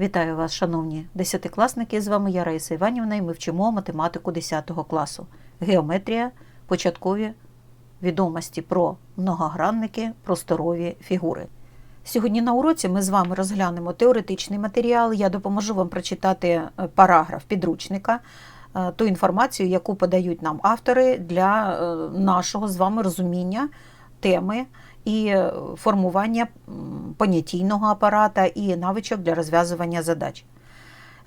Вітаю вас, шановні десятикласники. З вами я Раїса Іванівна, і ми вчимо математику 10 класу. Геометрія, початкові відомості про многогранники, просторові фігури. Сьогодні на уроці ми з вами розглянемо теоретичний матеріал. Я допоможу вам прочитати е, параграф підручника, е, ту інформацію, яку подають нам автори для е, нашого з вами розуміння теми і формування понятійного апарата і навичок для розв'язування задач.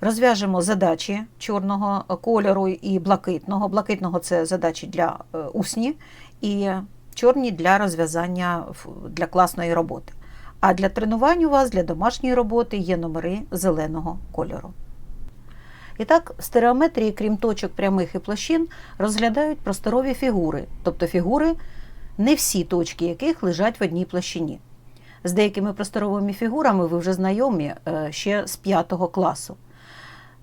Розв'яжемо задачі чорного кольору і блакитного. Блакитного це задачі для е, усні, і чорні для розв'язання для класної роботи. А для тренувань у вас для домашньої роботи є номери зеленого кольору. І так, в стереометрії, крім точок прямих і площин, розглядають просторові фігури, тобто фігури, не всі точки яких лежать в одній площині. З деякими просторовими фігурами ви вже знайомі е, ще з 5 класу.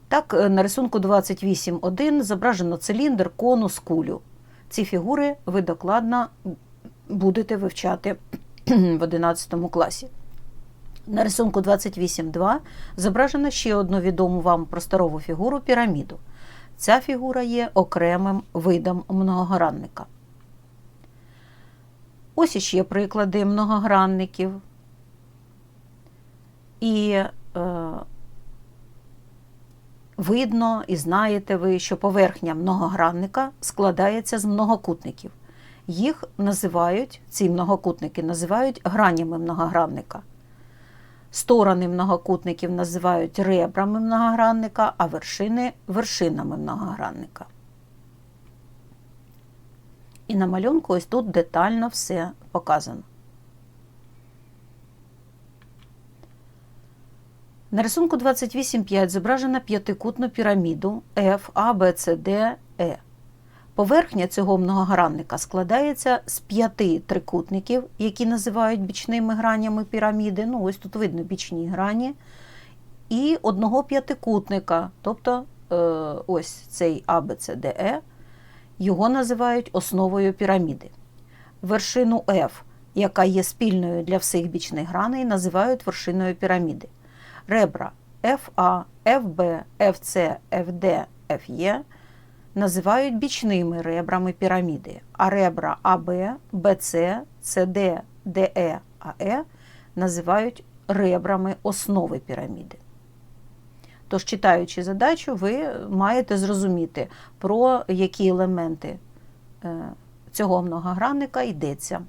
Так, е, на рисунку 28.1 зображено циліндр, конус, кулю. Ці фігури ви докладно будете вивчати в 11 класі. На рисунку 28.2 зображено ще одну відому вам просторову фігуру піраміду. Ця фігура є окремим видом многогранника. Ось іще приклади многогранників. І е, видно і знаєте ви, що поверхня многогранника складається з многокутників. Їх називають, ці многокутники називають гранями многогранника. Сторони многокутників називають ребрами многогранника, а вершини вершинами многогранника. І на малюнку ось тут детально все показано. На рисунку 28.5 зображена п'ятикутну піраміду F, A, B, C, D, E. Поверхня цього многогранника складається з п'яти трикутників, які називають бічними гранями піраміди. Ну, ось тут видно бічні грані, і одного п'ятикутника, тобто е, ось цей A, E, його називають основою піраміди. Вершину F, яка є спільною для всіх бічних граней, називають вершиною піраміди. Ребра FA, FB, FC, FD, FE називають бічними ребрами піраміди, а ребра АБ, BC, CD, DE, AE називають ребрами основи піраміди. Тож, читаючи задачу, ви маєте зрозуміти, про які елементи е, цього многогранника йдеться.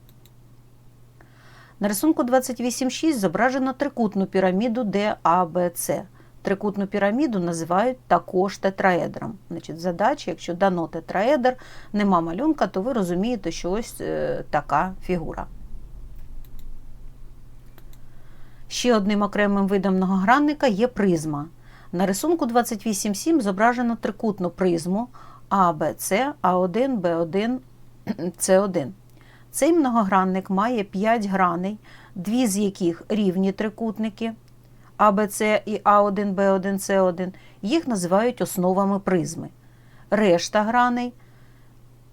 На рисунку 28.6 зображено трикутну піраміду DABC. Трикутну піраміду називають також тетраедром. Значить, задача, якщо дано тетраедр, нема малюнка, то ви розумієте, що ось е, така фігура. Ще одним окремим видом многогранника є призма. На рисунку 28.7 зображено трикутну призму ABC, А1, Б1, С1. Цей многогранник має 5 граней, дві з яких рівні трикутники АБЦ і А1, Б1, С1. Їх називають основами призми. Решта граней,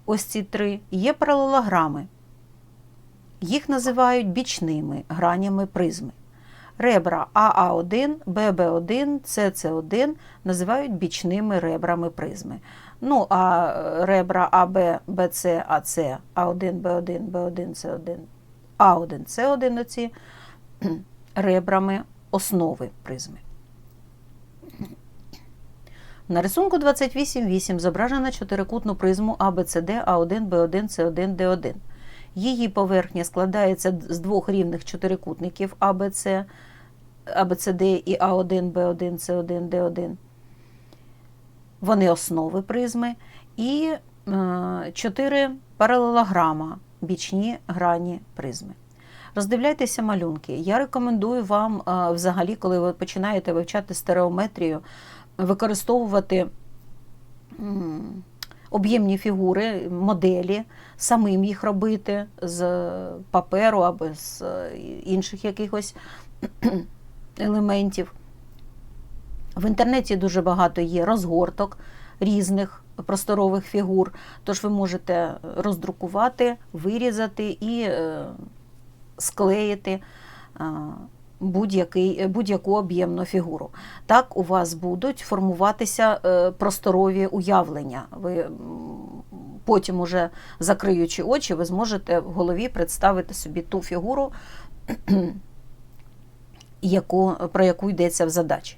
ось ці три, є паралелограми. Їх називають бічними гранями призми. Ребра АА1, ББ1, СС1 називають бічними ребрами призми. Ну, а ребра АБ, БЦ, АЦ, А1, Б1, Б1, С1, А1, С1 оці ребрами основи призми. На рисунку 28.8 зображено чотирикутну призму ABCD, А1, Б1, С1, Д1. Її поверхня складається з двох рівних чотирикутників ABC, ABCD і А1, Б1, С1, Д1. Вони основи призми і е, чотири паралелограма, бічні грані призми. Роздивляйтеся малюнки. Я рекомендую вам е, взагалі, коли ви починаєте вивчати стереометрію, використовувати об'ємні фігури, моделі, самим їх робити з паперу або з е, інших якихось елементів. В інтернеті дуже багато є розгорток різних просторових фігур, тож ви можете роздрукувати, вирізати і е, склеїти е, будь-який, будь-яку об'ємну фігуру. Так у вас будуть формуватися е, просторові уявлення. Ви потім, уже закриючи очі, ви зможете в голові представити собі ту фігуру, яку, про яку йдеться в задачі.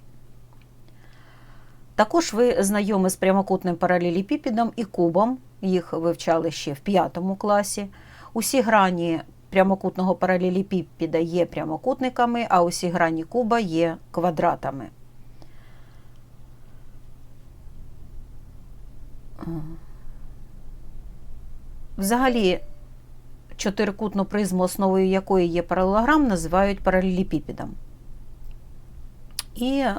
Також ви знайомі з прямокутним паралеліпіпідом і кубом, їх вивчали ще в п'ятому класі. Усі грані прямокутного паралеліпіпіда є прямокутниками, а усі грані куба є квадратами. Взагалі, чотирикутну призму, основою якої є паралелограм, називають паралеліпіпідом. І е,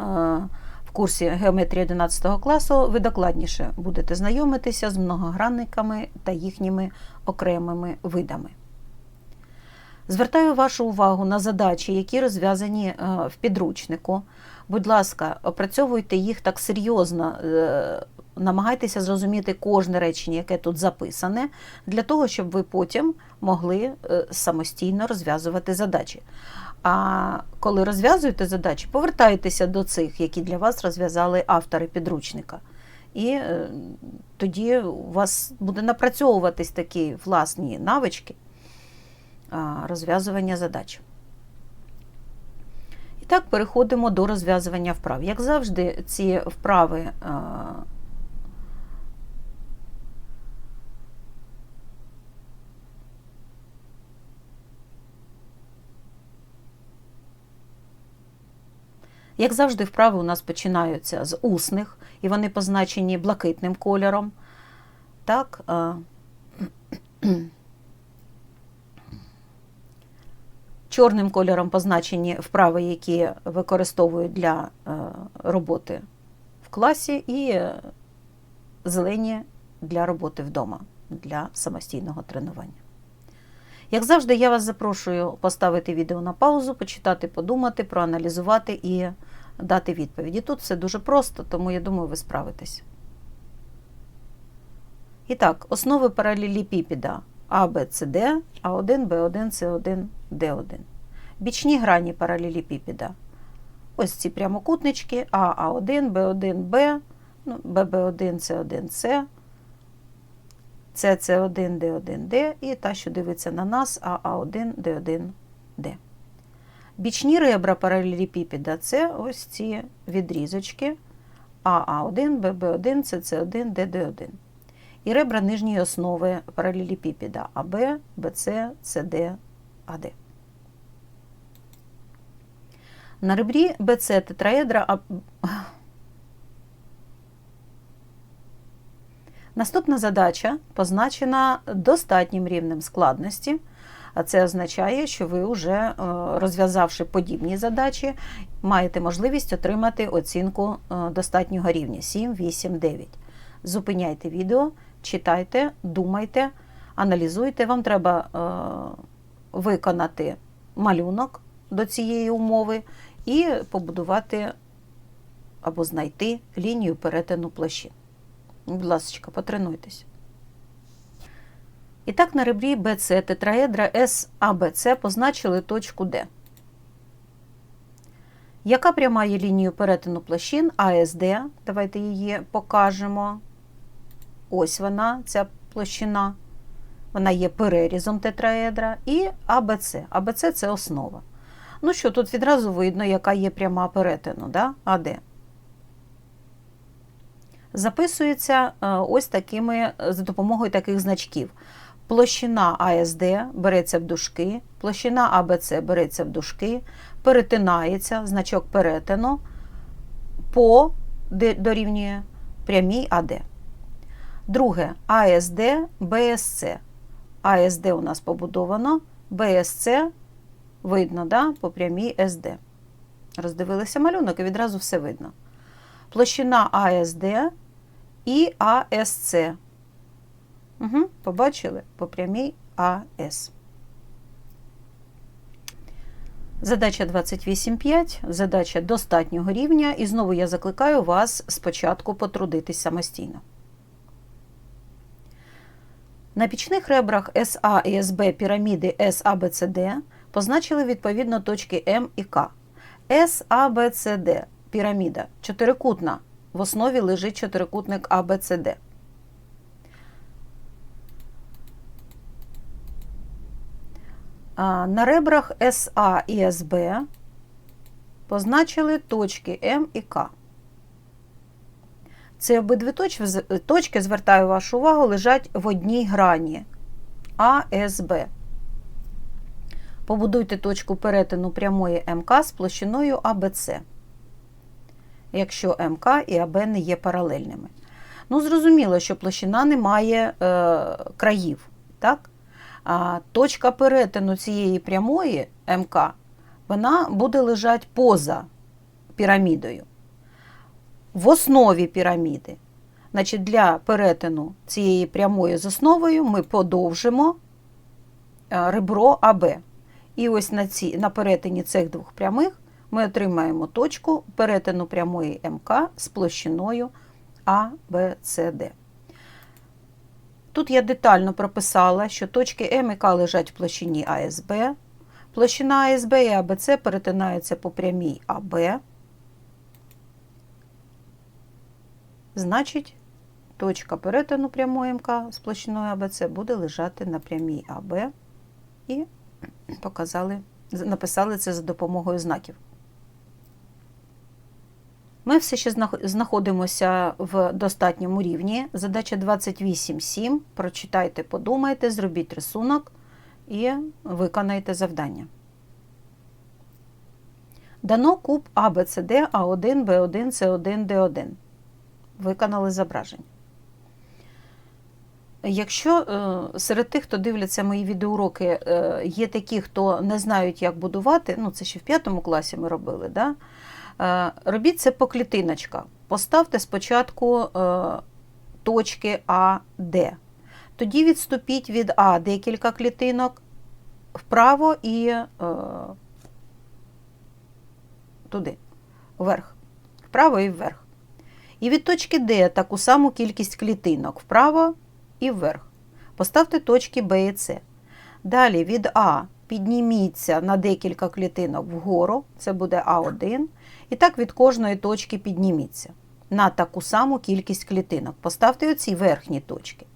в курсі геометрії 11 класу ви докладніше будете знайомитися з многогранниками та їхніми окремими видами. Звертаю вашу увагу на задачі, які розв'язані е, в підручнику. Будь ласка, опрацьовуйте їх так серйозно, е, намагайтеся зрозуміти кожне речення, яке тут записане, для того, щоб ви потім могли самостійно розв'язувати задачі. А коли розв'язуєте задачі, повертайтеся до цих, які для вас розв'язали автори підручника. І е, тоді у вас буде напрацьовуватись такі власні навички розв'язування задач. І так, переходимо до розв'язування вправ. Як завжди, ці вправи Як завжди, вправи у нас починаються з усних, і вони позначені блакитним кольором. Так, е, Чорним кольором позначені вправи, які використовують для е, роботи в класі, і зелені для роботи вдома, для самостійного тренування. Як завжди, я вас запрошую поставити відео на паузу, почитати, подумати, проаналізувати і дати відповіді. Тут все дуже просто, тому я думаю, ви справитесь. І так, основи паралеліпіпіда А, Б, С, Д, А1, Б1, С1, Д1. Бічні грані паралеліпіпіда. Ось ці прямокутнички А, А1, Б1, Б, ну, ББ1, С1, С. Це С1, Д1, Д і та, що дивиться на нас, АА1, Д1, Д. Бічні ребра паралелепіпіда – це ось ці відрізочки АА1, ББ1, СС1, ДД1. І ребра нижньої основи паралелепіпіда АБ, БЦ, СД, АД. На ребрі БЦ тетраедра Наступна задача позначена достатнім рівнем складності, а це означає, що ви вже, е, розв'язавши подібні задачі, маєте можливість отримати оцінку е, достатнього рівня 7, 8, 9. Зупиняйте відео, читайте, думайте, аналізуйте. Вам треба е, виконати малюнок до цієї умови і побудувати або знайти лінію перетину площин. Будь ласка, потренуйтесь. І так, на ребрі BC тетраедра SABC позначили точку D. Яка пряма є лінією перетину площин АСД? Давайте її покажемо. Ось вона, ця площина. Вона є перерізом тетраедра. І АБЦ. АБЦ це основа. Ну що, тут відразу видно, яка є пряма перетину, да? АД записується е, ось такими за допомогою таких значків. Площина АСД береться в дужки, площина АБЦ береться в дужки, перетинається значок перетину по дорівнює прямій АД. Друге АСД БСЦ. АСД у нас побудовано, БСЦ видно да, по прямій СД. Роздивилися малюнок і відразу все видно. Площина АСД і АСЦ. Угу, Побачили по прямій АС. Задача 28.5, задача достатнього рівня. І знову я закликаю вас спочатку потрудитись самостійно. На пічних ребрах СА і СБ піраміди САБЦД позначили відповідно точки М і К. САБЦД піраміда чотирикутна. В основі лежить чотирикутник АБЦД. На ребрах СА і СБ позначили точки М і К. Ці обидві точ- точки, звертаю вашу увагу, лежать в одній грані АСБ. Побудуйте точку перетину прямої МК з площиною АБЦ, якщо МК і АБ не є паралельними. Ну, зрозуміло, що площина не має е, країв. Так? А точка перетину цієї прямої МК вона буде лежати поза пірамідою. В основі піраміди. Значить, для перетину цієї прямої з основою ми подовжимо е, ребро АБ. І ось на, ці, на перетині цих двох прямих ми отримаємо точку перетину прямої МК з площиною АБЦД. Тут я детально прописала, що точки М і К лежать в площині АСБ. Площина АСБ і АБЦ перетинаються по прямій АБ. Значить, точка перетину прямої МК з площиною АБЦ буде лежати на прямій АБ і показали, написали це за допомогою знаків. Ми все ще знаходимося в достатньому рівні. Задача 28.7. Прочитайте, подумайте, зробіть рисунок і виконайте завдання. Дано куб АБЦД А1, Б1, С1, Д1. Виконали зображення. Якщо е, серед тих, хто дивляться мої відеоуроки, е, є такі, хто не знають, як будувати, ну це ще в п'ятому класі ми робили, да? Е, робіть це по клітиночках. Поставте спочатку е, точки А, Д. Тоді відступіть від А декілька клітинок вправо і е, туди, вверх, вправо і вверх. І від точки Д таку саму кількість клітинок вправо і вверх. Поставте точки Б і С. Далі від А підніміться на декілька клітинок вгору, це буде А1. І так від кожної точки підніміться на таку саму кількість клітинок. Поставте оці верхні точки.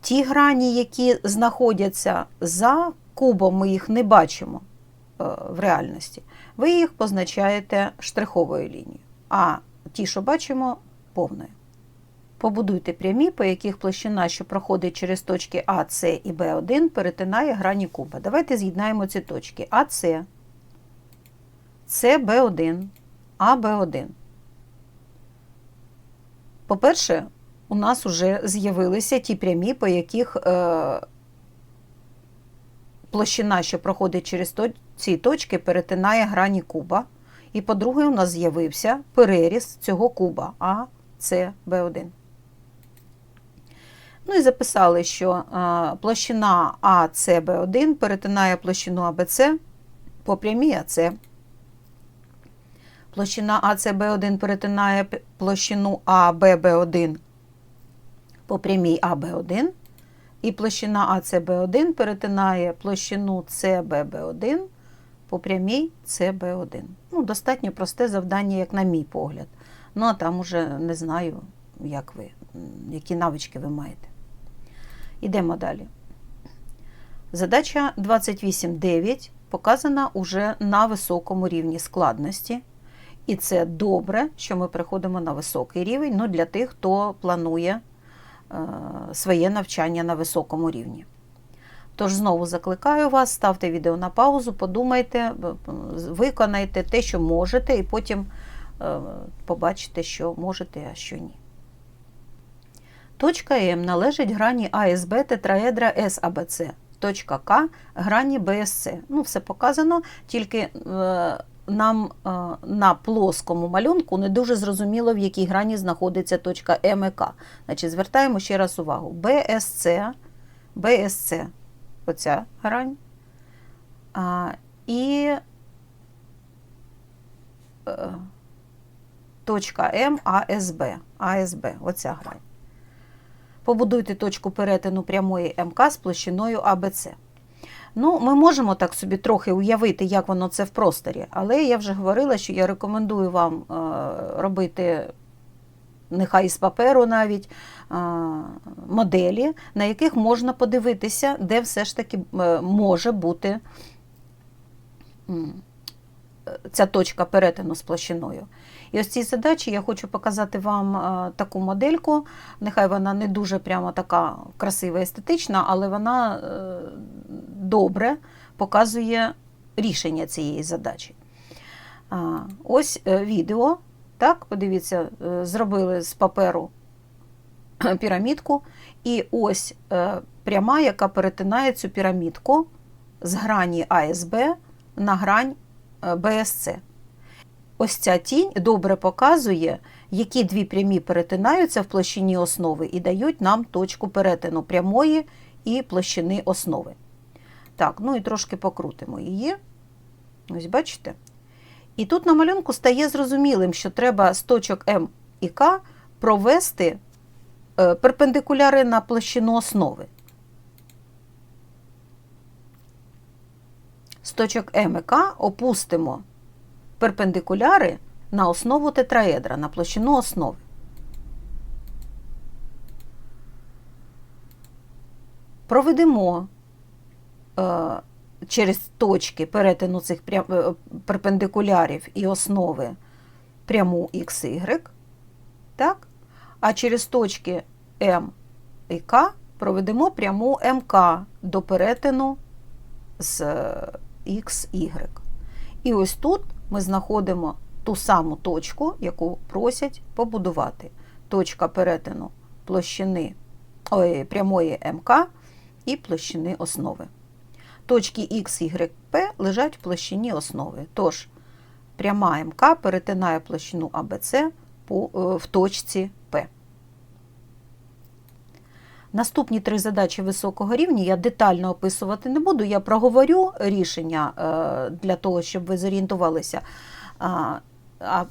Ті грані, які знаходяться за кубом, ми їх не бачимо е, в реальності, ви їх позначаєте штриховою лінією. А ті, що бачимо, повною. Побудуйте прямі, по яких площина, що проходить через точки А, С і Б1, перетинає грані куба. Давайте з'єднаємо ці точки АС, СБ1, АБ1. По-перше, у нас вже з'явилися ті прямі, по яких е, площина, що проходить через ці точки, перетинає грані куба. І, по-друге, у нас з'явився переріз цього куба А, С, Б1. Ну і записали, що площина АСБ1 перетинає площину АБЦ по прямій АЦ. Площина АЦБ1 перетинає площину АББ1 по прямій АБ1. І площина АЦБ1 перетинає площину СББ1 по прямій СБ1. Ну, Достатньо просте завдання, як на мій погляд. Ну, а там уже не знаю, як ви, які навички ви маєте. Ідемо далі. Задача 28.9 показана уже на високому рівні складності. І це добре, що ми приходимо на високий рівень ну, для тих, хто планує е, своє навчання на високому рівні. Тож, знову закликаю вас, ставте відео на паузу, подумайте, виконайте те, що можете, і потім е, побачите, що можете, а що ні. Точка М належить грані АСБ тетраедра САБЦ. Точка К грані БСЦ. Ну, все показано, тільки е, нам е, на плоскому малюнку не дуже зрозуміло, в якій грані знаходиться точка М і К. Значить, звертаємо ще раз увагу. БСЦ, БСЦ оця грань. А, І е, точка М АСБ. АСБ, оця грань. Побудуйте точку перетину прямої МК з площиною АБЦ. Ну, ми можемо так собі трохи уявити, як воно це в просторі, але я вже говорила, що я рекомендую вам е, робити, нехай із паперу навіть, е, моделі, на яких можна подивитися, де все ж таки е, може бути ця точка перетину з площиною. І ось цій задачі я хочу показати вам е, таку модельку. Нехай вона не дуже прямо така красива, естетична, але вона е, добре показує рішення цієї задачі. Ось е, відео. Так, подивіться, зробили з паперу пірамідку, і ось пряма, яка перетинає цю пірамідку з грані АСБ на грань БСЦ. Ось ця тінь добре показує, які дві прямі перетинаються в площині основи і дають нам точку перетину прямої і площини основи. Так, ну і трошки покрутимо її. Ось бачите? І тут на малюнку стає зрозумілим, що треба з точок М і К провести е, перпендикуляри на площину основи. З точок М і К опустимо перпендикуляри на основу тетраедра, на площину основи. Проведемо е, через точки перетину цих е, перпендикулярів і основи пряму XY, так? а через точки М і К проведемо пряму МК до перетину з XY. І ось тут ми знаходимо ту саму точку, яку просять побудувати. Точка перетину площини ой, прямої МК і площини основи. Точки X, Y, P лежать в площині основи. Тож пряма МК перетинає площину АБЦ в точці P. Наступні три задачі високого рівня я детально описувати не буду. Я проговорю рішення для того, щоб ви зорієнтувалися. А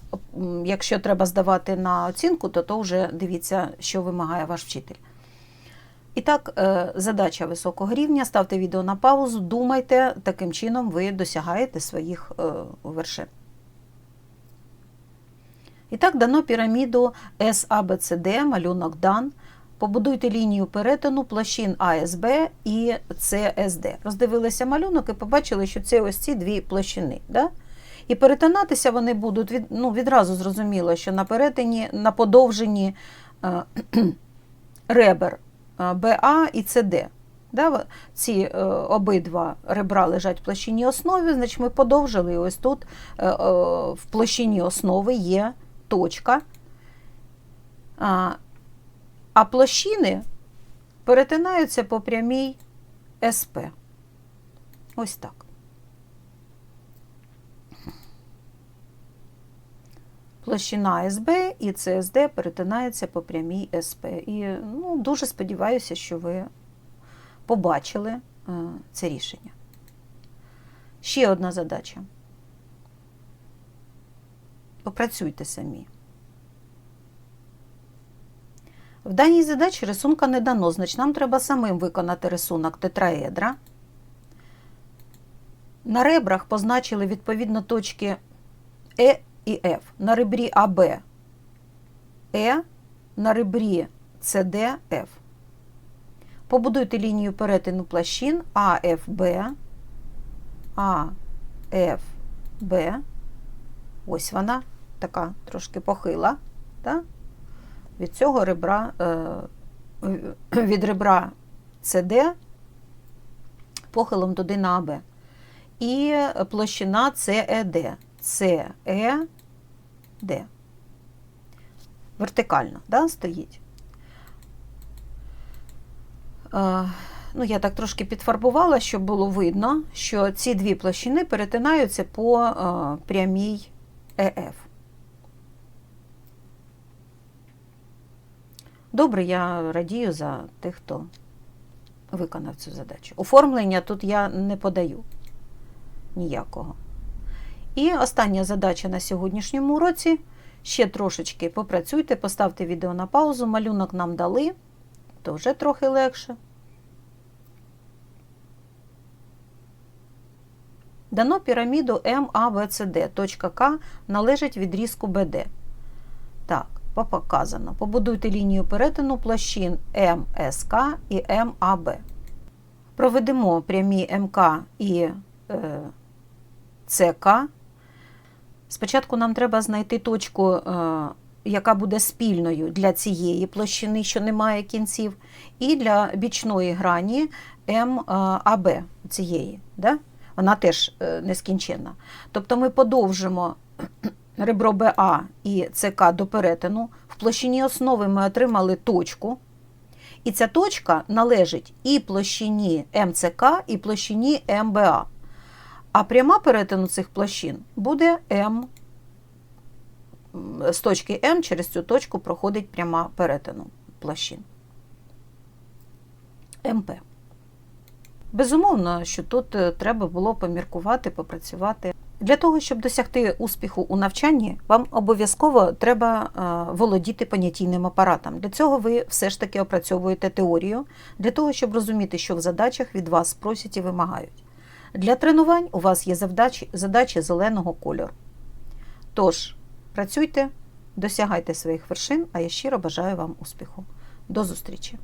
якщо треба здавати на оцінку, то то вже дивіться, що вимагає ваш вчитель. І так, задача високого рівня. Ставте відео на паузу, думайте, таким чином ви досягаєте своїх вершин. І так, дано піраміду SABCD, малюнок дан. Побудуйте лінію перетину площин АСБ і ЦСД. Роздивилися малюнок і побачили, що це ось ці дві площини. Да? І перетинатися вони будуть від, ну, відразу зрозуміло, що на перетині, на подовженні е, ребер е, БА і ЦД. Да? Ці е, обидва ребра лежать в площині основи, значить ми подовжили. І ось тут е, е, в площині основи є точка. А, площини перетинаються по прямій СП. Ось так. Площина СБ і ЦСД перетинаються по прямій СП. І ну, дуже сподіваюся, що ви побачили е, це рішення. Ще одна задача. Попрацюйте самі. В даній задачі рисунка не дано, значить нам треба самим виконати рисунок тетраедра. На ребрах позначили відповідно точки Е і Ф. На ребрі АБ Е, на ребрі СД Ф. Побудуйте лінію перетину площин АФБ, АФБ. Ось вона, така трошки похила. Так? Від цього ребра, від ребра CD похилом туди на АБ. І площина CED. CED. Вертикально да, стоїть. Ну, Я так трошки підфарбувала, щоб було видно, що ці дві площини перетинаються по прямій ЕФ. Добре, я радію за тих, хто виконав цю задачу. Оформлення тут я не подаю ніякого. І остання задача на сьогоднішньому уроці. Ще трошечки попрацюйте, поставте відео на паузу, малюнок нам дали, то вже трохи легше. Дано піраміду MABCD. Точка К належить відрізку БД. Показано. Побудуйте лінію перетину площин МСК і МАБ. Проведемо прямі МК і е, ЦК. Спочатку нам треба знайти точку, е, яка буде спільною для цієї площини, що не має кінців, і для бічної грані МАБ цієї. Да? Вона теж е, нескінченна. Тобто ми подовжимо ребро БА і ЦК до перетину. В площині основи ми отримали точку. І ця точка належить і площині МЦК, і площині МБА. А пряма перетину цих площин буде М. З точки М через цю точку проходить пряма перетину площин. МП. Безумовно, що тут е, треба було поміркувати, попрацювати. Для того, щоб досягти успіху у навчанні, вам обов'язково треба е, володіти понятійним апаратом. Для цього ви все ж таки опрацьовуєте теорію, для того, щоб розуміти, що в задачах від вас просять і вимагають. Для тренувань у вас є завдачі, задачі зеленого кольору. Тож, працюйте, досягайте своїх вершин, а я щиро бажаю вам успіху. До зустрічі!